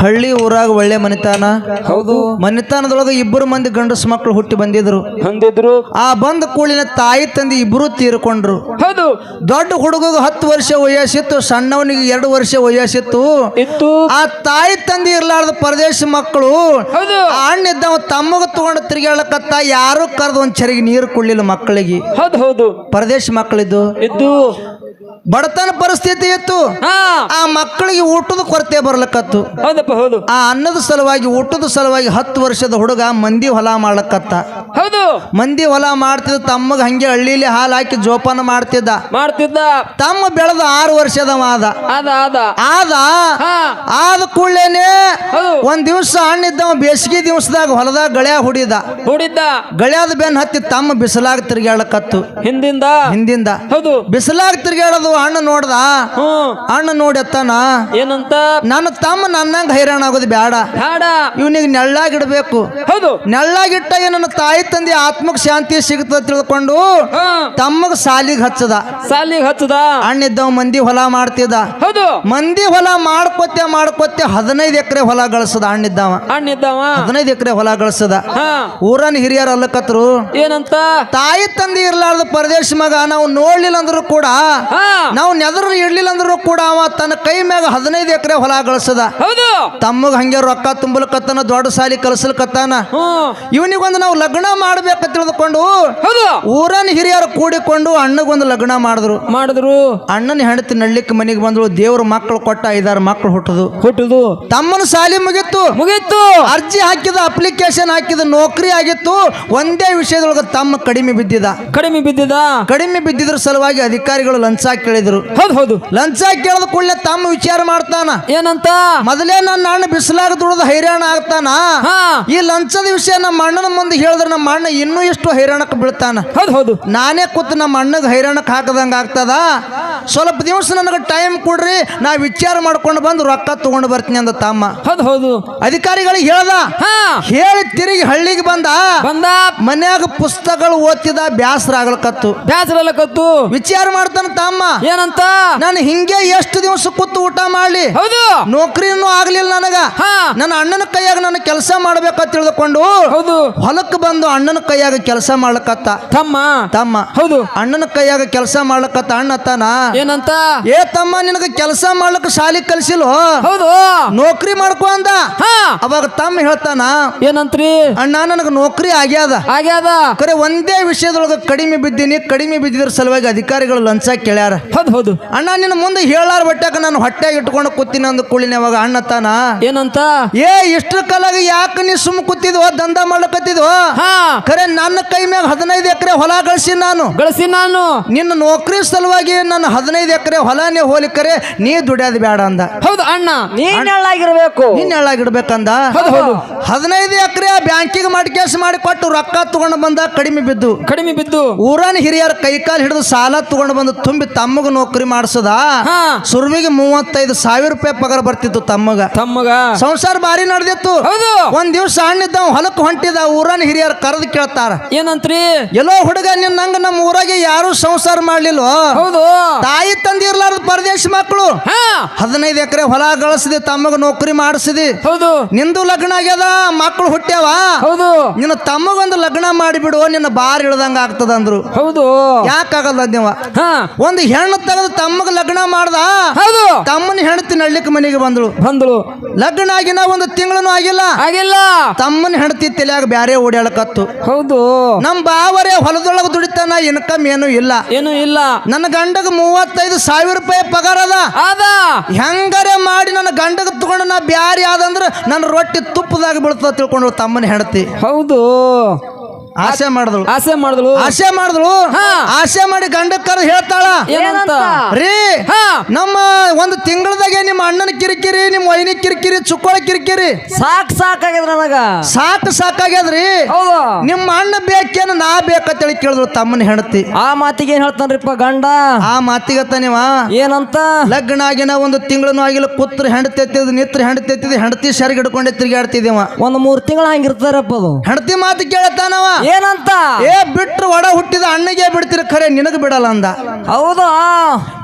ಹಳ್ಳಿ ಊರಾಗ ಒಳ್ಳೆ ಮನೆತನ? ಹೌದು. ಮನೆತನದೊಳಗ ಇಬ್ಬರು ಮಂದಿ ಗಂಡಸ ಮಕ್ಕಳು ಹುಟ್ಟಿ ಬಂದಿದ್ರು. ಹೊಂದಿದ್ರು. ಆ ಬಂದ ಕೂಳಿನ ತಾಯಿ ತಂದೆ ಇಬ್ಬರು ತೀರ್ಕೊಂಡ್ರು. ಹೌದು. ದೊಡ್ಡ ಹುಡುಗಗೆ ಹತ್ತು ವರ್ಷ ವಯಸ್ಸಿತ್ತು ಸಣ್ಣವನಿಗೆ ಎರಡು ವರ್ಷ ವಯಸ್ಸಿತ್ತು. ಇತ್ತು. ಆ ತಾಯಿ ತಂದೆ ಇರ್ಲಾರ್ದ ಪರದೇಶ ಮಕ್ಕಳು ಹೌದು. ಆ ಅಣ್ಣ ಇದ್ದವ ತಮ್ಮಗ ತಗೊಂಡು ತಿರುಗಾಡಕತ್ತ ಯಾರು ಕರೆದು ಒಂದ್ ಚರಿಗೆ ನೀರು ಕೊಡ್ಲಿಲ್ಲ ಮಕ್ಕಳಿಗೆ. ಹೌದು ಹೌದು. ಪರದೇಶ ಮಕ್ಕಳಿದ್ದು. ಇದ್ದು. ಬಡತನ ಪರಿಸ್ಥಿತಿ ಇತ್ತು. ಆ ಮಕ್ಕಳಿಗೆ ಊಟದ ಕೊರತೆ ಬರ್ಲಕತ್ತು. ಹೌದಪ್ಪ ಹೌದು. ಆ ಅನ್ನದ ಸಲುವಾಗಿ ಊಟದ ಸಲುವಾಗಿ ಹತ್ತು ವರ್ಷದ ಹುಡುಗ ಮಂದಿ ಹೊಲ ಮಾಡ್ಲಕತ್ತ. ಹೌದು. ಮಂದಿ ಹೊಲ ಮಾಡ್ತಿದ್ದ ತಮ್ಮಗ ಹಂಗೆ ಹಳ್ಳಿಲಿ ಹಾಲು ಹಾಕಿ ಜೋಪಾನ ಮಾಡ್ತಿದ್ದ. ಮಾಡ್ತಿದ್ದ. ತಮ್ಮ ಬೆಳೆದ ಆರು ವರ್ಷದ ಆದ. ಆದ ಆದ. ಕೂಡಲೇನೆ ಒಂದ್ ದಿವ್ಸ ಹಣ್ಣಿದ್ದವ ಬೇಸಿಗೆ ದಿವಸದಾಗ ಹೊಲದಾಗ ಗಳ್ಯಾ ಹುಡಿದ. ಹುಡಿದ ಗಳ್ಯಾದ ಬೆನ್ ಹತ್ತಿ ತಮ್ಮ ಬಿಸಿಲಾಗ ತಿರ್ಗ್ಯಾಳಕತ್ತು. ಹಿಂದಿಂದ. ಹಿಂದಿಂದ. ಹೌದು. ಬಿಸಿಲಾಗ ತಿರ್ಗ್ಯಾಡೋದು ಅಣ್ಣ ನೋಡ್ದ? ಅಣ್ಣ ನೋಡತ್ತಾನ ಏನಂತ? ನನ್ನ ತಮ್ಮ ನನ್ನಂಗ ಹೈರಾಣ ಆಗೋದು ಬೇಡ ಬೇಡ ಇವನಿಗೆ ನೆಳ್ಳಾಗಿಡ್ಬೇಕು. ಹೌದು. ನೆಳ್ಳಾಗಿಟ್ಟ ನನ್ನ ತಾಯಿ ತಂದೆ ಆತ್ಮಕ್ ಶಾಂತಿ ಸಿಗುತ್ತ ತಿಳ್ಕೊಂಡು ತಮ್ಮಗ ಸಾಲಿಗೆ ಹಚ್ಚದ. ಸಾಲಿಗೆ ಹಚ್ಚದ. ಅಣ್ಣ ಇದ್ದವ ಮಂದಿ ಹೊಲ ಮಾಡ್ತಿದ್ದ. ಹೌದು. ಮಂದಿ ಹೊಲ ಮಾಡ್ಕೊತ್ತೆ ಮಾಡ್ಕೊತ್ತೆ ಹದಿನೈದು ಎಕರೆ ಹೊಲ ಗಳಿಸದ ಅಣ್ಣಿದ್ದವ. ಅಣ್ಣಿದ್ದವ. ಹದಿನೈದು ಎಕರೆ ಹೊಲ ಗಳಿಸದ. ಊರನ್ ಹಿರಿಯರ್ ಅಲ್ಲಕತ್ರು. ಏನಂತ? ತಾಯಿ ತಂದೆ ಇರ್ಲಾರ್ದ ಪರದೇಶ ಮಗ ನಾವು ನೋಡ್ಲಿಲ್ಲ ಅಂದ್ರು ಕೂಡ ನಾವು ನೆದರ್ ಇಡ್ಲಿಲ್ಲ ಅಂದ್ರೂ ಕೂಡ ಅವ ತನ್ನ ಕೈ ಮ್ಯಾಗ ಹದಿನೈದು ಎಕರೆ ಹೊಲ ಗಳಿಸದ. ಹೌದು. ತಮ್ಮಗ ಹಂಗೆ ರೊಕ್ಕ ತುಂಬಲಕತ್ತಾನ ದೊಡ್ಡ ಸಾಲಿ ಕಲಸಲ್ಕತ್ತಾನ. ಇವನಿಗೊಂದು ನಾವು ಲಗ್ನ ಮಾಡ್ಬೇಕ ತಿಳಿದುಕೊಂಡು ಊರನ್ ಹಿರಿಯರು ಕೂಡಿಕೊಂಡು ಅಣ್ಣಗೊಂದು ಲಗ್ನ ಮಾಡಿದ್ರು. ಮಾಡಿದ್ರು. ಅಣ್ಣನ ಹೆಂಡತಿ ನಳ್ಳಿಕ್ಕೆ ಮನೆಗೆ ಬಂದ್ರು ದೇವ್ರ ಮಕ್ಕಳು ಕೊಟ್ಟ ಐದಾರು ಮಕ್ಕಳು ಹುಟ್ಟದು ಹುಟ್ಟುದು ತಮ್ಮನ ಸಾಲಿ ಮುಗಿತ್ತು ಮುಗೀತು ಅರ್ಜಿ ಹಾಕಿದ ಅಪ್ಲಿಕೇಶನ್ ಹಾಕಿದ ನೌಕರಿ ಆಗಿತ್ತು. ಒಂದೇ ವಿಷಯದೊಳಗೆ ತಮ್ಮ ಕಡಿಮೆ ಬಿದ್ದಿದ. ಕಡಿಮೆ ಬಿದ್ದಿದ? ಕಡಿಮೆ ಬಿದ್ದಿದ್ರ ಸಲುವಾಗಿ ಅಧಿಕಾರಿಗಳು ಲಂಚ ಕೇಳಿದ್ರು. ಹೌದು ಹೌದು. ಲಂಚ ಕೇಳಿದ ಕೂಡಲೇ ತಮ್ಮ ವಿಚಾರ ಮಾಡ್ತಾನ. ಏನಂತ? ಮೊದಲೇ ನನ್ನ ಅಣ್ಣ ಬಿಸಿಲಾಗ ದುಡಿದ ಹೈರಾಣ ಆಗ್ತಾನ. ಈ ಲಂಚದ ವಿಷಯ ನಮ್ಮ ಅಣ್ಣನ ಮುಂದೆ ಹೇಳಿದ್ರೆ ನಮ್ಮ ಅಣ್ಣ ಇನ್ನೂ ಎಷ್ಟು ಹೈರಾಣಕ್ಕೆ ಬೀಳ್ತಾನ. ಹೌದು ಹೌದು. ನಾನೇ ಕೂತು ನಮ್ಮ ಅಣ್ಣಗೆ ಹೈರಾಣಕ್ಕೆ ಹಾಕದಂಗ ಆಗ್ತದ? ಸ್ವಲ್ಪ ದಿವಸ ನನಗೆ ಟೈಮ್ ಕೊಡ್ರಿ ನಾ ವಿಚಾರ ಮಾಡ್ಕೊಂಡು ಬಂದು ರೊಕ್ಕ ತಗೊಂಡು ಬರ್ತೀನಿ ಅಂದ ತಮ್ಮ. ಹೌದು ಹೌದು. ಅಧಿಕಾರಿಗಳಿಗೆ ಹೇಳ್ದ ಹಾ. ಹೇಳಿ ತಿರುಗಿ ಹಳ್ಳಿಗೆ ಬಂದ. ಬಂದ. ಮನ್ಯಾಗ ಪುಸ್ತಕಗಳು ಓದ್ತಿದ ಬ್ಯಾಸರ ಆಗ್ಲಕತ್ತು ಬ್ಯಾಸರ ಕತ್ತು. ವಿಚಾರ ಮಾಡ್ತಾನ ತಮ್ಮ. ಏನಂತ? ನಾನು ಹಿಂಗೆ ಎಷ್ಟು ದಿವಸ ಕೂತು ಊಟ ಮಾಡ್ಲಿ. ಹೌದು. ನೌಕರಿನೂ ಆಗ್ಲಿಲ್ಲ ನನಗ. ಹಾ. ನನ್ನ ಅಣ್ಣನ ಕೈಯಾಗ ನಾನು ಕೆಲಸ ಮಾಡ್ಬೇಕ ತಿಳಿದುಕೊಂಡು ಹೌದು. ಹೊಲಕ್ಕೆ ಬಂದು ಅಣ್ಣನ ಕೈಯಾಗ ಕೆಲಸ ಮಾಡ್ಲಕತ್ತ. ತಮ್ಮ. ತಮ್ಮ. ಹೌದು. ಅಣ್ಣನ ಕೈಯಾಗ ಕೆಲಸ ಮಾಡ್ಲಕತ್ತ ಅಣ್ಣ ಅತ್ತಾನ. ಏನಂತ? ಏ ತಮ್ಮ ನಿನಗ ಕೆಲಸ ಮಾಡ್ಲಕ್ಕ ಶಾಲಿ ಕಲ್ಸಿಲ್ವೋ ಹೌದು. ನೌಕರಿ ಮಾಡ್ಕೊ ಅಂದ. ಹಾ. ಅವಾಗ ತಮ್ಮ ಹೇಳ್ತಾನ ಏನಂತ್ರಿ? ಅಣ್ಣ ನನಗೆ ನೌಕರಿ ಆಗ್ಯಾದ. ಆಗ್ಯಾದ? ಕರೆ ಒಂದೇ ವಿಷಯದೊಳಗೆ ಕಡಿಮೆ ಬಿದ್ದೀನಿ ಕಡಿಮೆ ಬಿದ್ದಿದ್ರ ಸಲುವಾಗಿ ಅಧಿಕಾರಿಗಳು ಲಂಚ ಕೇಳ್ಯಾರ. ಹೌದು ಹೌದು. ಅಣ್ಣ ನಿನ್ನ ಮುಂದೆ ಹೇಳಾರ ಬಟ್ಟಾಕ ನಾನು ಹೊಟ್ಟೆಗೆ ಇಟ್ಕೊಂಡು ಕೂತೀನಿ ಅಂದ ಕೂಳಿನ ಅವಾಗ ಅಣ್ಣ ತಾನ ಏನಂತ? ಏ ಇಷ್ಟ್ರ ಕಾಲಾಗ ಯಾಕೆ ನೀ ಸುಮ್ ಕೂತಿದ್ವೋ ದಂಧ ಮಾಡ್ಲಕತ್ತಿದ್ವೋ? ಹಾ. ಕರೆ ನನ್ನ ಕೈ ಮ್ಯಾಗ ಹದಿನೈದು ಎಕರೆ ಹೊಲ ಗಳಿಸಿ ನಾನು. ಗಳಿಸಿ ನಾನು. ನಿನ್ನ ನೌಕರಿ ಸಲುವಾಗಿ ನನ್ನ ಹದಿನೈದು ಎಕರೆ ಹೊಲನೇ ಹೋಲಿಕರೆ ನೀ ದುಡ್ಯಾದ ಬೇಡ ಅಂದ. ಹೌದು ಅಣ್ಣ. ನೀನ್ ಹೇಳಾಗಿರ್ಬೇಕು ನಿನ್ನ ಹೇಳಾಗಿಡ್ಬೇಕಂದ ಹೌದು ಹದಿನೈದು ಎಕರೆ ಬ್ಯಾಂಕಿಗೆ ಮಾಡಿ ಕೆಲಸ ಮಾಡಿ ಕೊಟ್ಟು ರೊಕ್ಕ ತಗೊಂಡು ಬಂದ ಕಡಿಮೆ ಬಿದ್ದು. ಕಡಿಮೆ ಬಿದ್ದು. ಊರನ್ ಹಿರಿಯರ ಕೈಕಾಲು ಹಿಡಿದು ಸಾಲ ತಗೊಂಡು ಬಂದು ತುಂಬಿ ತಮ್ಮಗ ನೌಕರಿ ಮಾಡಿಸದ? ಸುರ್ವಿಗೆ ಮೂವತ್ತೈದು ಸಾವಿರ ರೂಪಾಯಿ ಪಗಾರ ಬರ್ತಿತ್ತು ತಮ್ಮಗ. ತಮ್ಮಗ. ಸಂಸಾರ ಬಾರಿ ನಡೆದಿತ್ತು. ಒಂದ್ ದಿವ್ಸ ಹಣ್ಣಿದ್ದ ಹೊಲಕ್ಕೆ ಹೊಂಟಿದ ಊರನ್ ಹಿರಿಯರ ಕರೆದು ಕೇಳ್ತಾರ. ಏನಂತ್ರಿ? ಎಲ್ಲೋ ಹುಡುಗ ನಿನ್ನಂಗ ನಮ್ಮ ಊರಾಗೆ ಯಾರು ಸಂಸಾರ ಮಾಡ್ಲಿಲ್ವೋ ಹೌದು. ತಾಯಿ ತಂದಿರ್ಲಾರ್ದ ಪರದೇಶ ಮಕ್ಕಳು. ಹದಿನೈದು ಎಕರೆ ಹೊಲ ಗಳಿಸಿದೆ ತಮ್ಮಗ ನೌಕರಿ ಮಾಡಿಸಿದಿ. ಹೌದು. ನಿಂದು ಲಗ್ನ ಆಗ್ಯದ ಮಕ್ಕಳು ಹುಟ್ಟ್ಯಾವ. ಹೌದು. ನಿನ್ನ ತಮ್ಮಗೊಂದು ಲಗ್ನ ಮಾಡಿಬಿಡು ನಿನ್ನ ಬಾರ್ ಇಳ್ದಂಗ ಆಗ್ತದ ಅಂದ್ರು ಹೌದು. ಯಾಕಾಗಲ್ಲ ನೀವ ಹಾ. ಒಂದು ಹೆಣ್ಣು ತೆಗೆದು ತಮ್ಮಗ ಲಗ್ನ ಮಾಡ್ದ ಹೌದು. ತಮ್ಮನ ಹೆಣ್ತಿ ನಳ್ಳಿಕ್ ಮನೆಗೆ ಬಂದಳು. ಬಂದಳು. ಲಗ್ನ ಆಗಿನ ಒಂದು ತಿಂಗಳನು ಆಗಿಲ್ಲ. ಆಗಿಲ್ಲ. ತಮ್ಮನ ಹೆಣ್ತಿ ತಲೆಯಾಗ ಬ್ಯಾರೆ ಓಡಾಡಕತ್ತು ಹೌದು. ನಮ್ ಬಾವರೇ ಹೊಲದೊಳಗ ದುಡಿತಾನ ಇನ್ಕಮ್ ಏನು ಇಲ್ಲ. ಏನು ಇಲ್ಲ. ನನ್ನ ಗಂಡಗ ಮೂವತ್ತೈದು ಸಾವಿರ ರೂಪಾಯಿ ಪಗಾರ ಅದ. ಅದ. ಹೆಂಗರೆ ಮಾಡಿ ನನ್ನ ಗಂಡಗ ತಗೊಂಡು ನಾ ಬ್ಯಾರಿ ಆದಂದ್ರ ನನ್ನ ರೊಟ್ಟಿ ತುಪ್ಪದಾಗ ಬೀಳ್ತದ ತಿಳ್ಕೊಂಡು ತಮ್ಮನ ಹೆಂಡತಿ. ಹೌದು. ಆಸೆ ಮಾಡಿದಳು. ಆಸೆ ಮಾಡಿದಳು. ಆಸೆ ಮಾಡಿದಳು. ಹಾ. ಆಸೆ ಮಾಡಿ ಗಂಡ ಕರೆದು ಹೇಳ್ತಾಳ. ಏನಂತ? ರೀ ಹಾ. ನಮ್ಮ ಒಂದು ತಿಂಗಳದಾಗೆ ನಿಮ್ಮ ಅಣ್ಣನ ಕಿರಿಕಿರಿ ನಿಮ್ಮ ವೈನಿ ಕಿರಿಕಿರಿ ಚುಕ್ಕೋಳ ಕಿರಿಕಿರಿ. ಸಾಕ್ ಸಾಕಾಗ್ಯದ ನನಗ. ಸಾಕ್ ಸಾಕಾಗ್ಯದ್ರಿ. ನಿಮ್ಮ ಅಣ್ಣ ಬೇಕೇನು ನಾ ಬೇಕಂತೇಳಿ ಕೇಳಿದ್ರು ತಮ್ಮನ ಹೆಂಡತಿ. ಆ ಮಾತಿಗೆ ಏನ್ ಹೇಳ್ತಾನ್ರಿಪ್ಪ ಗಂಡ? ಆ ಮಾತಿಗತ್ತ ನೀವ ಏನಂತ? ಲಗ್ನ ಆಗಿನ ಒಂದು ತಿಂಗಳನು ಆಗಿಲ್ಲ ಕುತ್ರ ಹೆಂಡತಿ ಎತ್ತಿದ್ ನಿತ್ರ ಹೆಂಡತಿ ಎತ್ತಿದ್ ಹೆಂಡತಿ ಸರಿಗೆ ಹಿಡ್ಕೊಂಡೆ ತಿರುಗಾಡ್ತಿದ್ದೇವ ಒಂದ್ ಮೂರ್ ತಿಂಗಳ ಹಂಗಿರ್ತಾರಪ್ಪ ಅದು. ಹೆಂಡತಿ ಮಾತು ಕೇಳತ್ತಾನವ. ಏನಂತ? ಏ ಬಿಟ್ರು ಒಡ ಹುಟ್ಟಿದ ಅಣ್ಣಗೆ ಬಿಡ್ತೀರಿ ಖರೆ ನಿನಗೆ ಬಿಡಲ್ಲ ಅಂದ. ಹೌದಾ?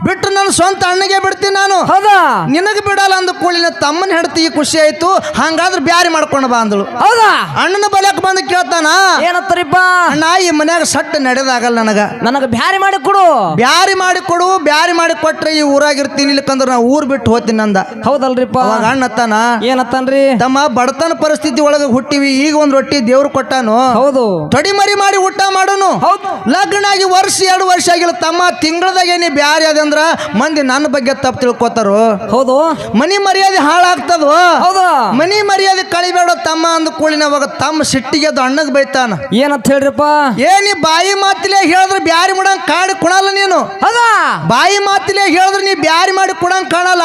ಬಿಟ್ಟು ನನ್ನ ಸ್ವಂತ ಅಣ್ಣಗೆ ಬಿಡ್ತೀನಿ ನಾನು. ಹೌದಾ? ನಿನಗೆ ಬಿಡಲ್ಲ ಅಂದ ಕೂಳಿನ ತಮ್ಮನ ಹೆಂಡತಿ ಖುಷಿ ಆಯ್ತು ಹಂಗಾದ್ರೆ ಬ್ಯಾರಿ ಮಾಡ್ಕೊಂಡು ಬಾ ಅಂದಳು. ಹೌದಾ? ಅಣ್ಣನ ಬಲಕ್ ಬಂದು ಕೇಳ್ತಾನ? ಏನತ್ತರಿಪ್ಪ? ಅಣ್ಣ ಈ ಮನ್ಯಾಗ ಸಟ್ ನಡೆದಾಗಲ್ಲ ನನಗ. ನನಗ ಬ್ಯಾರಿ ಮಾಡಿ ಕೊಡು. ಬ್ಯಾರಿ ಮಾಡಿ ಕೊಡು ಬ್ಯಾರಿ ಮಾಡಿ ಕೊಟ್ರೆ ಈ ಊರಾಗಿರ್ತೀನಿ ಇಲ್ಲಕಂದ್ರ ನಾ ಊರ್ ಬಿಟ್ಟು ಹೋಗ್ತೀನಿ ಅಂದ. ಹೌದಲ್ರಿಪ್ಪ. ಅವಾಗ ಅಣ್ಣ ಅತ್ತಾನ ಏನತ್ತನ್ರಿ? ತಮ್ಮ ಬಡತನ ಪರಿಸ್ಥಿತಿ ಒಳಗೆ ಹುಟ್ಟಿವಿ ಈಗ ಒಂದು ರೊಟ್ಟಿ ದೇವ್ರು ಕೊಟ್ಟಾನು. ಹೌದು. ತೊಡಿ ಮರಿ ಮಾಡಿ ಊಟ ಮಾಡೋನು. ಹೌದು. ಲಗ್ನ ಆಗಿ ವರ್ಷ ಎರಡು ವರ್ಷ ಆಗಿಲ್ಲ. ತಮ್ಮ ತಿಂಗಳದಾಗ ನೀ ಬ್ಯಾರೆ ಅದಂದ್ರ ಮಂದಿ ನನ್ನ ಬಗ್ಗೆ ತಪ್ಪು ತಿಳ್ಕೊತಾರು. ಹೌದು. ಮನಿ ಮರ್ಯಾದೆ ಹಾಳಾಗ್ತದ? ಹೌದು. ಮನಿ ಮರ್ಯಾದೆ ಕಳಿಬೇಡ ತಮ್ಮ ಅಂದ ಕೂಳಿನ ಅವಾಗ ತಮ್ಮ ಸಿಟ್ಟಿಗೆ ಅದು ಅಣ್ಣಗ್ ಬೈತಾನ. ಏನಂತ ಹೇಳ್ರಿಪ್ಪ? ಏನಿ ಬಾಯಿ ಮಾತಿಲೆ ಹೇಳಿದ್ರೆ ಬ್ಯಾರಿ ಮುಡಂಗ್ ಕಾಡಿ ಕುಣಲ್ಲ ನೀನು. ಹೌದಾ? ಬಾಯಿ ಮಾತಿಲೆ ಹೇಳಿದ್ರೆ ನೀ ಬ್ಯಾರಿ ಮಾಡಿ ಕೊಡಂಗ್ ಕಾಣಲ್ಲ.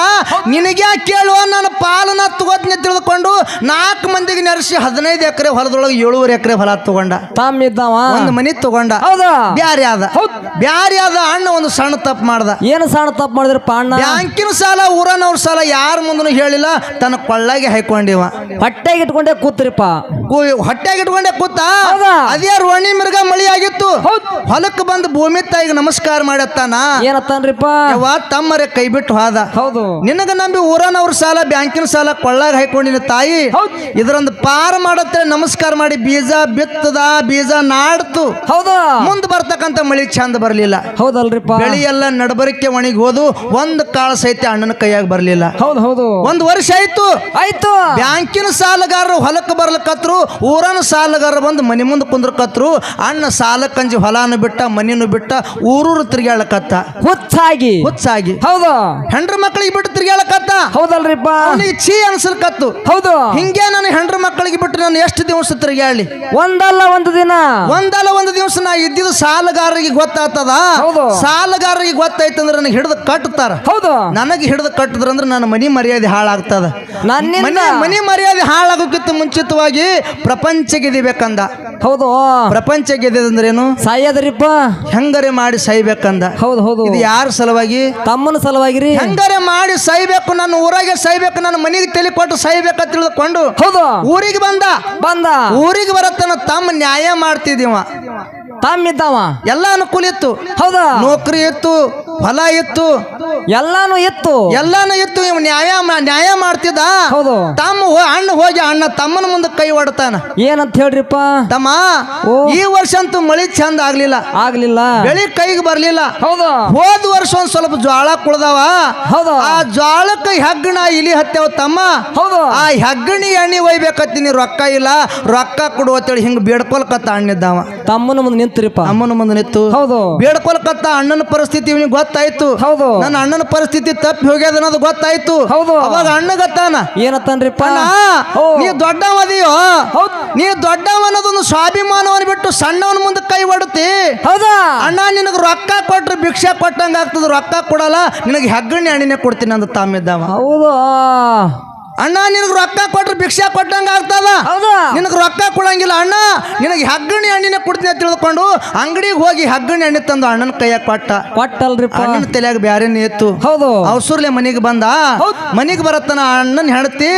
ನಿನಗ್ಯಾ ಕೇಳುವ ನಾನು ಪಾಲನ ತಗೋತೀನಿ ತಿಳಿದುಕೊಂಡು ನಾಲ್ಕು ಮಂದಿಗೆ ನೆರೆಸಿ ಹದಿನೈದು ಎಕರೆ ಹೊಲದೊಳಗೆ ಏಳುವರೆ ಎಕರೆ ಹೊಲ ತಗೊಂಡ. ತಮ್ಮಿದ್ದಾವ? ಒಂದು ಮನಿ ತಗೊಂಡ. ಹೌದಾ? ಬ್ಯಾರಿ ಆದ. ಬ್ಯಾರಿ ಆದ ಅಣ್ಣ ಒಂದು ಸಣ್ಣ ತಪ್ಪು ಮಾಡ್ದ. ಏನು ಸಣ್ಣ ತಪ್ಪು ಮಾಡಿದ್ರಪ್ಪ ಅಣ್ಣ? ಬ್ಯಾಂಕಿನ ಸಾಲ ಊರನವ್ರ ಸಾಲ ಯಾರ ಮುಂದನು ಹೇಳಿಲ್ಲ. ತನ್ನ ಕೊಳ್ಳಾಗೆ ಹಾಕೊಂಡಿವ. ಹೊಟ್ಟೆಗೆ ಇಟ್ಕೊಂಡೆ ಕೂತ್ರಿಪ್ಪ. ಹೊಟ್ಟೆಗೆ ಇಟ್ಕೊಂಡೆ ಕೂತ? ಅದೇ ರೋಣಿ ಮಿರ್ಗ ಮಳಿ ಆಗಿತ್ತು ಹೊಲಕ್ಕೆ ಬಂದು ಭೂಮಿ ತಾಯಿಗೆ ನಮಸ್ಕಾರ ಮಾಡತ್ತಾನ? ಏನತ್ತಾನ್ರಿಪ್ಪ? ಯವ್ವ ತಮ್ಮರೆ ಕೈ ಬಿಟ್ಟು ಹೋದ. ಹೌದು. ನಿನಗ ನಂಬಿ ಊರನವ್ರ ಸಾಲ ಬ್ಯಾಂಕಿನ ಸಾಲ ಕೊಳ್ಳಾಗ ಹಾಕೊಂಡಿನ ತಾಯಿ. ಇದರೊಂದು ಪಾರ ಮಾಡತ್ತೆ ನಮಸ್ಕಾರ ಮಾಡಿ ಬೀಜ ಬಿತ್ತದ ಬೀಜ ನಾಡ್ತು. ಹೌದು. ಮುಂದ್ ಬರ್ತಕ್ಕಂತ ಮಳಿ ಚಂದ ಬರ್ಲಿಲ್ಲ. ಹೌದಲ್ರಿಪ್ಪ. ಬೆಳಿ ಎಲ್ಲ ನಡಬರಿಕೆ ಒಣಗಿ ಹೋದು ಒಂದ್ ಕಾಳ ಸಹಿತ ಅಣ್ಣನ ಕೈಯಾಗ ಬರ್ಲಿಲ್ಲ. ಹೌದು ಹೌದು. ಒಂದ್ ವರ್ಷ ಆಯ್ತು. ಆಯ್ತು. ಬ್ಯಾಂಕಿನ ಸಾಲಗಾರರು ಹೊಲಕ್ಕೆ ಬರ್ಲಕತ್ರು ಊರನ ಸಾಲಗಾರರು ಬಂದು ಮನೆ ಮುಂದೆ ಕುಂದ್ರಕತ್ರು ಅಣ್ಣ ಸಾಲ ಕಂಜಿ ಹೊಲಾನು ಬಿಟ್ಟ ಮನಿನು ಬಿಟ್ಟ ಊರೂರು ತಿರ್ಗ್ಯಾಳಕತ್ತ. ಹುಚ್ಚಾಗಿ. ಹುಚ್ಚಾಗಿ. ಹೌದು. ಹೆಂಡ್ರ ಮಕ್ಕಳಿಗೆ ಬಿಟ್ಟು ತಿರ್ಗ್ಯಾಳಕತ್ತ. ಹೌದಲ್ರಿಪ್ಪ. ಚೀ ಛೀ ಅನ್ಸಲ್ಕತ್ತು. ಹೌದು. ಹಿಂಗೆ ನಾನು ಹೆಂಡ್ರ ಮಕ್ಕಳಿಗೆ ಬಿಟ್ಟು ನಾನು ಎಷ್ಟು ದಿವಸ ತಿರುಗಾಳಿ ಒಂದಲ್ಲ ಒಂದು ದಿನ. ಒಂದಲ್ಲ ಒಂದು ದಿವಸ ನಾ ಇದ್ದಿದ್ದು ಸಾಲಗಾರರಿಗೆ ಗೊತ್ತಾಗ್ತದ? ಹೌದು. ಸಾಲಗಾರರಿಗೆ ಗೊತ್ತಾಯ್ತಂದ್ರೆ ನನಗೆ ಹಿಡಿದು ಕಟ್ತಾರ ಹೌದು. ನನಗೆ ಹಿಡಿದು ಕಟ್ಟಿದ್ರಂದ್ರೆ ನನ್ನ ಮನಿ ಮರ್ಯಾದೆ ಹಾಳಾಗ್ತದ? ನನ್ನ ಮನಿ ಮನಿ ಮರ್ಯಾದೆ ಹಾಳಾಗೋಕ್ಕಿಂತ ಮುಂಚಿತವಾಗಿ ಪ್ರಪಂಚ ಗೆದಿಬೇಕಂದ ಹೌದು. ಪ್ರಪಂಚ ಗೆದ್ದಂದ್ರೇನು ಸಾಯದ್ರಿಪ್ಪ ಹೆಂಗರೆ ಮಾಡಿ ಸೈಬೇಕಂದ ಹೌದು ಹೌದು. ಇದು ಯಾರ ಸಲುವಾಗಿ? ತಮ್ಮನ ಸಲುವಾಗಿರಿ. ಹೆಂಗರೆ ಮಾಡಿ ಸೈಬೇಕು ನನ್ನ ಊರಾಗೆ ಸೈಬೇಕು ನನ್ನ ಮನೆಗೆ ತಲೆ ಕೊಟ್ಟು ಸೈಬೇಕ ತಿಳಿದುಕೊಂಡು ಹೌದು. ಊರಿಗೆ ಬಂದ. ಬಂದ. ಊರಿಗೆ ಬರತ್ತನ ತಮ್ಮ ನ್ಯಾಯ ಮಾಡ್ತಿದ್ದೀವ. ತಮ್ಮ ಇದ್ದಾವ ಎಲ್ಲ ಅನುಕೂಲ ಇತ್ತು. ಹೌದಾ? ನೌಕರಿ ಇತ್ತು ಹೊಲ ಇತ್ತು ಎಲ್ಲಾನು ಇತ್ತು. ಎಲ್ಲಾನು ಇತ್ತು ಇವ್ ನ್ಯಾಯ ಮಾ- ನ್ಯಾಯ ಮಾಡ್ತಿದ್ದ. ಹೌದು. ತಮ್ಮ ಹೋ- ಅಣ್ಣ ಹೋಗಿ ಅಣ್ಣ ತಮ್ಮನ ಮುಂದೆ ಕೈ ಹೊಡ್ತಾನ ಏನಂತ ಹೇಳ್ರಿಪ್ಪ? ತಮ್ಮ ಓ. ಈ ವರ್ಷ ಅಂತೂ ಮಳಿ ಚಂದ ಆಗ್ಲಿಲ್ಲ. ಆಗ್ಲಿಲ್ಲ. ಬೆಳಿ ಕೈಗೆ ಬರ್ಲಿಲ್ಲ. ಹೌದು. ಹೋದ ವರ್ಷ ಒಂದ್ ಸ್ವಲ್ಪ ಜ್ವಾಳ ಕುಳ್ದಾವ. ಹೌದು. ಆ ಜ್ವಾಳಕ್ಕ ಹೆಗ್ಗಣ ಇಲಿ ಹತ್ತೇವ ತಮ್ಮ. ಹೌದು. ಆ ಹೆಗ್ಗಣಿ ಎಣ್ಣಿ ಒಯ್ಬೇಕತ್ತೀನಿ ರೊಕ್ಕ ಇಲ್ಲ ರೊಕ್ಕ ಕೊಡು ಅಂತೇಳಿ ಹಿಂಗ್ ಬೇಡ್ಕೊಲ್ಕತ್ತ ಅಣ್ಣಿದ್ದಾವ ತಮ್ಮನ ಮುಂದೆ ನಿಂತ್ರಿಪ್ಪ. ಅಮ್ಮನ ಮುಂದೆ ನಿಂತು. ಹೌದು. ಬೇಡ್ಕೊಲ್ಕತ್ತ ಅಣ್ಣನ ಪರಿಸ್ಥಿತಿ ಇವನಿಗೆ ಗೊತ್ತಾಯ್ತು. ಹೌದು. ನನ್ನ ಅಣ್ಣನ ಪರಿಸ್ಥಿತಿ ತಪ್ಪಿ ಹೋಗ್ಯದ ಅನ್ನೋದು ಗೊತ್ತಾಯ್ತು. ಹೌದು. ಅವಾಗ ಅಣ್ಣಗತ್ತಾನ ಏನತ್ತನ್ರಿಪ್ಪ? ಅಣ್ಣ. ನೀ ದೊಡ್ಡವದಿಯೋ? ನೀ ದೊಡ್ಡವ ಅನ್ನೋದೊಂದು ಸ್ವಾಭಿಮಾನವನ್ನು ಬಿಟ್ಟು ಸಣ್ಣವನ ಮುಂದೆ ಕೈ ಹೊಡುತ್ತಿ ಹೌದಾ? ಅಣ್ಣ ನಿನಗೆ ರೊಕ್ಕ ಕೊಟ್ರೆ ಭಿಕ್ಷೆ ಕೊಟ್ಟಂಗ ಆಗ್ತದ ರೊಕ್ಕ ಕೊಡಲ್ಲ ನಿನಗೆ ಹೆಗ್ಗಣ್ಣೆ ಹಣ್ಣಿನೇ ಕೊಡ್ತೀನಿ ಅಂತ ತಾಮಿದ್ದಾವ. ಹೌದು? ಅಣ್ಣ ನಿನಗೆ ರೊಕ್ಕ ಕೊಟ್ರೆ ಭಿಕ್ಷೆ ಕೊಟ್ಟಂಗ ಆಗ್ತದ? ನಿನಗ ನಿನಗೆ ರೊಕ್ಕ ಕೊಡಂಗಿಲ್ಲ. ಅಣ್ಣ ನಿನಗೆ ಹಗ್ಗಣಿ ಹಣ್ಣಿನ ಕೊಡ್ತೀನಿ ಅಂತ ತಿಳ್ಕೊಂಡು ಅಂಗಡಿಗೆ ಹೋಗಿ ಹಗ್ಗಣಿ ಹಣ್ಣಿ ತಂದು ಅಣ್ಣನ ಕೈಯಾಗ ಕೊಟ್ಟ. ಕೊಟ್ಟಲ್ರಿ ಅಣ್ಣನ ತಲೆಯಾಗ ಬ್ಯಾರೆ ಇತ್ತು ಹೌದು. ಅವಸರ್ಲೆ ಮನೆಗೆ ಬಂದ. ಮನೆಗೆ ಬರತ್ತನ ಅಣ್ಣನ ಹೆಣತಿ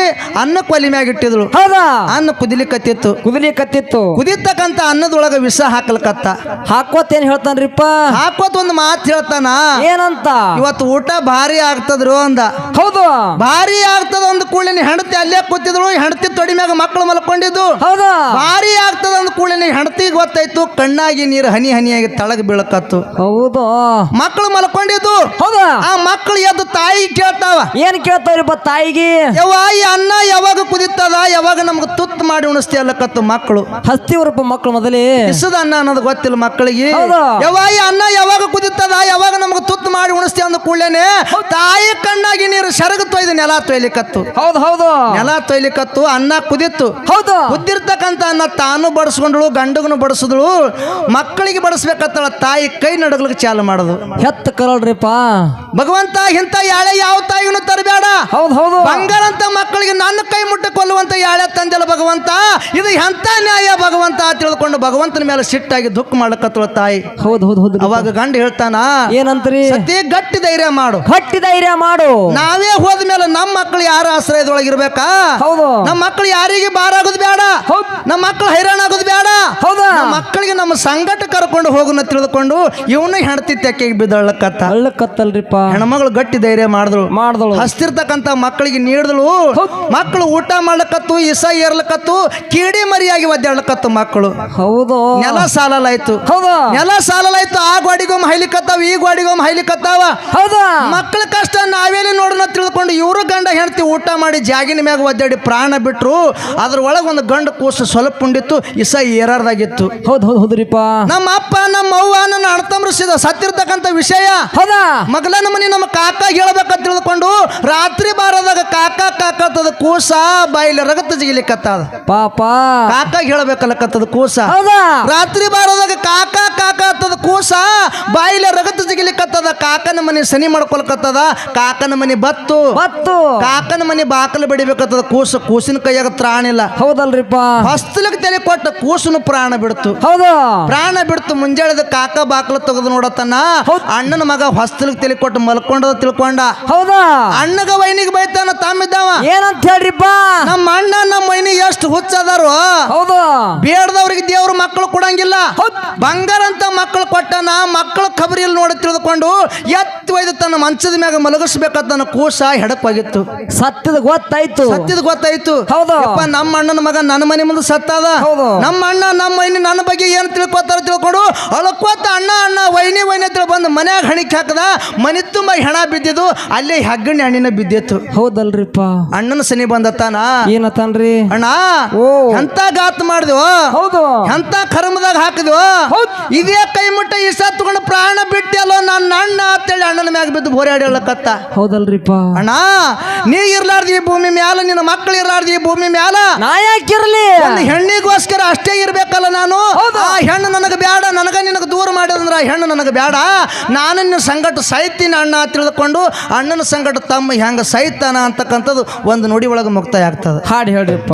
ಅನ್ನ ಕೊಲಿ ಮ್ಯಾಗ ಇಟ್ಟಿದ್ಳು. ಹೌದಾ. ಅನ್ನ ಕುದಿಲಿಕತ್ತಿತ್ತು. ಕುದಿಲಿ ಕತ್ತಿತ್ತು ಕುದಿತಕ್ಕಂತ ಅನ್ನದೊಳಗ ವಿಷ ಹಾಕ್ಲಕತ್ತ. ಹಾಕೋತೇನ್ ಹೇಳ್ತಾನ್ರಿಪ್ಪ. ಹಾಕೋತ್ ಒಂದು ಮಾತು ಹೇಳ್ತಾನ. ಏನಂತ? ಇವತ್ತು ಊಟ ಭಾರಿ ಆಗ್ತದ್ರು ಅಂದ. ಹೌದು. ಭಾರಿ ಆಗ್ತದ ಅಂದ ಕೂಡಲೇ ಹೆಂಡತಿ ಅಲ್ಲೇ ಕೂತಿದ್ರು ಹೆಂಡತಿ ತೊಡಿ ಮ್ಯಾಗ ಮಕ್ಕಳು ಮಲ್ಕೊಂಡಿದ್ದು. ಹೌದಾ. ಭಾರಿ ಆಗ್ತದ ಅಂದ ಕೂಡಲೇ ಹೆಂಡತಿ ಗೊತ್ತಾಯ್ತು ಕಣ್ಣಾಗಿ ನೀರು ಹನಿ ಹನಿಯಾಗಿ ತಳಗ ಬೀಳಕತ್ತು. ಹೌದು. ಮಕ್ಕಳು ಮಲ್ಕೊಂಡಿದ್ದು. ಹೌದಾ. ಆ ಮಕ್ಕಳು ಎದ್ದು ತಾಯಿ ಕೇಳ್ತಾವ. ಏನ್ ಕೇಳ್ತಾವ್ರಿಪ್ಪ ತಾಯಿಗೆ? ಯವ್ವ ಈ ಅನ್ನ ಯಾವಾಗ ಕುದಿತದ ಯಾವಾಗ ನಮ್ಗೆ ತುತ್ತು ಮಾಡಿ ಉಣಿಸ್ತಿ ಅಲ್ಲಕತ್ತು ಮಕ್ಕಳು ಹಸ್ತಿವ್ರಪ್ಪ ಮಕ್ಕಳು ಮೊದಲೇ. ಇಸದ ಅನ್ನ ಅನ್ನೋದು ಗೊತ್ತಿಲ್ಲ ಮಕ್ಕಳಿಗೆ ಹೌದು. ಯವ್ವ ಈ ಅನ್ನ ಯಾವಾಗ ಕುದಿತದ ಯಾವಾಗ ನಮ್ಗೆ ತುತ್ತು ಮಾಡಿ ಉಣಿಸ್ತಿ ಅಂದ ಕೂಡಲೇನೆ ತಾಯಿ ಕಣ್ಣಾಗಿ ನೀರು ಸೆರಗು ತೊಯ್ದು ನೆಲ ತೊಯ್ಲಿಕತ್ತು ಹೌದು ಹೌದು. ನೆಲ ತೊಯ್ಲಿಕತ್ತು ಅನ್ನ ಕುದಿತ್ತು. ಹೌದು. ಕುದ್ದಿರ್ತಕ್ಕಂಥ ಅನ್ನ ತಾನು ಬಡಿಸ್ಕೊಂಡ್ಳು ಗಂಡಗನು ಬಡಿಸಿದ್ಳು. ಮಕ್ಕಳಿಗೆ ಬಡಿಸ್ಬೇಕತ್ತಳ ತಾಯಿ ಕೈ ನಡಗ್ಲಿಕ್ಕೆ ಚಾಲು ಮಾಡೋದು. ಹೆತ್ತ ಕರಳ್ರಿಪ್ಪ. ಭಗವಂತ ಇಂತ ಯಾಳೆ ಯಾವ ತಾಯಿಗೂ ತರಬೇಡ. ಹೌದು ಹೌದು. ಬಂಗಾರ ಅಂತ ಮಕ್ಕಳಿಗೆ ನನ್ನ ಕೈ ಮುಟ್ಟ ಕೊಲ್ಲುವಂತ ಯಾಳೆ ತಂದೆಲ್ಲ ಭಗವಂತ? ಇದು ಎಂತ ನ್ಯಾಯ ಭಗವಂತ ತಿಳ್ಕೊಂಡು ಭಗವಂತನ ಮೇಲೆ ಸಿಟ್ಟಾಗಿ ದುಃಖ ಮಾಡಕತ್ತಳ ತಾಯಿ. ಹೌದು ಹೌದು ಹೌದು. ಅವಾಗ ಗಂಡ ಹೇಳ್ತಾನ ಏನಂತ್ರಿ? ಸತಿ ಗಟ್ಟಿ ಧೈರ್ಯ ಮಾಡು. ಗಟ್ಟಿ ಧೈರ್ಯ ಮಾಡು. ನಾವೇ ಹೋದ ಮೇಲೆ ನಮ್ಮ ಮಕ್ಕಳು ಯಾರ ಆಶ್ರಯದೊಳಗಿರ್ಬೇಕಾ ಹೌದು. ನಮ್ಮ ಮಕ್ಕಳು ಯಾರಿಗೆ ಬಾರಾಗೋದು ಬೇಡ. ಹೌದು. ನಮ್ಮ ಮಕ್ಕಳು ಹೈರಾಣ ಆಗೋದು ಬೇಡ. ಹೌದು. ನಮ್ಮ ಮಕ್ಕಳಿಗೆ ನಮ್ಮ ಸಂಗಟ ಕರ್ಕೊಂಡು ಹೋಗುನ ತಿಳಿದುಕೊಂಡು ಇವನು ಹೆಂಡತಿ ತೆಕ್ಕೆಗೆ ಬಿದ್ದಳ್ಳಕತ್ತ ಅಳ್ಳಕತ್ತಲ್ರಿಪ್ಪ ಹೆಣ್ಮಗಳು ಗಟ್ಟಿ ಧೈರ್ಯ ಮಾಡಿದ್ರು ಮಾಡಿದಳು. ಹಸ್ತಿರ್ತಕ್ಕಂಥ ಮಕ್ಕಳಿಗೆ ನೀಡಿದಳು. ಮಕ್ಕಳು ಊಟ ಮಾಡ್ಲಕತ್ತು ಇಸ ಏರ್ಲಕತ್ತು ಕೀಡಿ ಮರಿಯಾಗಿ ಒದ್ದಾಡ್ಲಕತ್ತು ಮಕ್ಕಳು. ಹೌದು. ನೆಲ ಸಾಲಲಾಯ್ತು. ಹೌದು. ನೆಲ ಸಾಲಲಾಯ್ತು. ಆ ಗೋಡಿಗೊಮ್ಮೆ ಹೈಲಿಕತ್ತಾವ ಈ ಗೋಡಿಗೊಮ್ಮೆ ಹೈಲಿಕತ್ತಾವ. ಹೌದಾ. ಮಕ್ಕಳ ಕಷ್ಟ ನಾವೇಲಿ ನೋಡೋಣ ತಿಳ್ಕೊಂಡು ಇವರು ಗಂಡ ಹೆಂಡತಿ ಊಟ ಮಾಡಿ ಜಾಗಿನ ಮ್ಯಾಗ ಒದ್ದಾಡಿ ಪ್ರಾಣ ಬಿಟ್ರು ಅದ್ರ ಒಳಗೆ ಒಂದು ಗಂಡ ಕೂಸು ಸ್ವಲ್ಪ ಉಂಡಿತ್ತು ಇಸ ಏರಾರ್ದಾಗಿತ್ತು. ಹೌದು ಹೌದು ಹೌದ್ರಿಪ್ಪ. ನಮ್ಮ ಅಪ್ಪ ನಮ್ಮ ಅವ್ವ ನನ್ನ ಅಣ್ತಂಬ್ರಿಸಿದ ಸತ್ತಿರ್ತಕ್ಕಂಥ ವಿಷಯ. ಹೌದಾ? ಮಗಲ ನಮ್ಮನೆ ನಮ್ಮ ಕಾಕ ಹೇಳ್ಬೇಕಂತ ತಿಳ್ಕೊಂಡು ರಾತ್ರಿ ಬಾರದಾಗ ಕಾಕ ಕಾಕತ್ತದ ಕೂಸ ಬಾಯಿಲಿ ರಗತ ಜಿಗಿಲಿಕ್ಕತ್ತದ. ಪಾಪ. ಕಾಕ ಹೇಳ್ಬೇಕಲ್ಲಕತ್ತದ ಕೂಸ. ಹೌದಾ? ರಾತ್ರಿ ಬಾರದಾಗ ಕಾಕ ಕಾಕ ಹತ್ತದ ಕೂಸ ಬಾಯಿಲೆ ರಗತ ಜಿಗಿಲಿಕ್ಕತ್ತದ. ಕಾಕನ ಮನೆ ಸನಿ ಮಾಡ್ಕೊಲ್ಕತ್ತದ ಕಾಕನ ಮನೆ ಬತ್ತು ಬತ್ತು ಕಾಕನ ಮನೆ ಬಾಕಲು ಬಿಡಬೇಕಾಗ್ತದ. ಕೂಸ ಕೂಸಿನ ಕೈಯಾಗ ತ್ರಾಣಿಲ್ಲ ಹೌದಲ್ರಿಪ್ಪ. ಹಸ್ತಲಕ್ಕೆ ತಲೆ ಕೊಟ್ಟ ಕೂಸನು ಪ್ರಾಣ ಬಿಡ್ತು. ಹೌದು. ಪ್ರಾಣ ಬಿಡ್ತು ಮುಂಜಾಳದ ಕಾಕ ಬಾಕಲು ತೆಗೆದು ನೋಡತನ. ಅಣ್ಣನ ಮಗ ಹೊಸ್ತಲಿಗೆ ತಲೆ ಕೊಟ್ಟು ಮಲ್ಕೊಂಡದ ತಿಳ್ಕೊಂಡ. ಹೌದಾ? ಅಣ್ಣಗ ವೈನಿಗೆ ಬೈತಾನ ತಮ್ಮಿದ್ದಾವ ಏನಂತ ಹೇಳ್ರಿಪ್ಪ? ನಮ್ಮ ಅಣ್ಣ ನಮ್ಮ ವೈನಿ ಎಷ್ಟು ಹುಚ್ಚದಾರು. ಹೌದು. ಬೇಡದವ್ರಿಗೆ ದೇವ್ರ ಮಕ್ಕಳು ಕೊಡಂಗಿಲ್ಲ. ಬಂಗಾರ ಅಂತ ಮಕ್ಕಳು ಕೊಟ್ಟನ ಮಕ್ಕಳ ಖಬರಿಯಲ್ಲಿ ನೋಡಿ ತಿಳಿದುಕೊಂಡು ಎತ್ತ ಒಯ್ದು ತನ್ನ ಮಂಚದ ಮ್ಯಾಗ ಮಲಗಿಸ್ಬೇಕಂತ ಕೂಸ ಹೆಡಪಾಗಿತ್ತು ಸತ್ಯದ ಗೊತ್ತಾಯ್ತು. ಸತ್ಯದ ಗೊತ್ತಾಯ್ತು. ಹೌದು. ಯಪ್ಪ ನಮ್ಮ ಅಣ್ಣನ ಮಗ ನನ್ನ ಮನೆ ಮುಂದೆ ಸತ್ತದ? ಹೌದು. ನಮ್ಮ ಅಣ್ಣ ನಮ್ಮ ವೈನಿ ನನ್ನ ಬಗ್ಗೆ ಏನು ತಿಳ್ಕೊತಾರ ತಿಳ್ಕೊಡು. ಅಳಕೋತ ಅಣ್ಣ ಅಣ್ಣ ವೈನಿ ವೈನಿ ಅಂತ ಬಂದು ಮನ್ಯಾಗ ಹಣಿಕ್ ಹಾಕದ. ಮನೆ ತುಂಬ ಹೆಣ ಬಿದ್ದಿದ್ದು ಅಲ್ಲಿ ಹೆಗ್ಗಣಿ ಹಣ್ಣಿನ ಬಿದ್ದಿತ್ತು. ಹೌದಲ್ರಿಪ್ಪ. ಅಣ್ಣನ ಸನಿ ಬಂದತ್ತಾನ? ಏನತನ್ರಿ ಅಣ್ಣ ಓ. ಎಂತ ಗಾತ್ ಮಾಡಿದ್ವು ಹೌದು. ಎಂತ ಕರ್ಮದಾಗ ಹಾಕಿದ್ವು ಹೌದು. ಇದೇ ಕೈ ಮುಟ್ಟ ಇಷ್ಟ ತಗೊಂಡು ಪ್ರಾಣ ಬಿಟ್ಟಿಯಲ್ಲೋ ನನ್ನ ಅಣ್ಣ ಅಂತೇಳಿ ಅಣ್ಣನ ಮ್ಯಾಗ ಬಿದ್ದು ಬೋರಾಡಿ ಹೇಳಕತ್ತ ಹೌದಲ್ರಿಪ್ಪ. ಅಣ್ಣ ನೀ ಇರ್ಲಾರ್ದಿ ಈ ಭೂಮಿ ಮ್ಯಾಲ ನಿನ್ನ ಮಕ್ಕಳು ಇರ್ಲಾರ್ದಿ ಈ ಭೂಮಿ ಮ್ಯಾಲ. ನಾ ಯಾಕಿರ್ಲಿ? ಒಂದು ಹೆಣ್ಣಿಗೋಸ್ಕರ ಅಷ್ಟೇ ಇರ್ಬೇಕಲ್ಲ ನಾನು? ಆ ಹೆಣ್ಣು ನನಗೆ ಬೇಡ ನನಗ ನಿನಗೆ ದೂರ ಮಾಡಿದ್ರೆ ಆ ಹೆಣ್ಣು ನನಗೆ ಬೇಡ ನಾನು ನಿನ್ನ ಸಂಗಟ ಸಾಯ್ತೀನಿ ಅಣ್ಣ ತಿಳಿದುಕೊಂಡು ತಿಳ್ಕೊಂಡು ಅಣ್ಣನ ಸಂಗಟ ತಮ್ಮ ಹೆಂಗ ಸಾಯ್ತಾನ ಅಂತಕ್ಕಂಥದ್ದು ಒಂದು ನುಡಿ ಒಳಗೆ ಮುಕ್ತಾಯ ಆಗ್ತದೆ. ಹಾಡು ಹೇಳ್ರಿಪ್ಪ.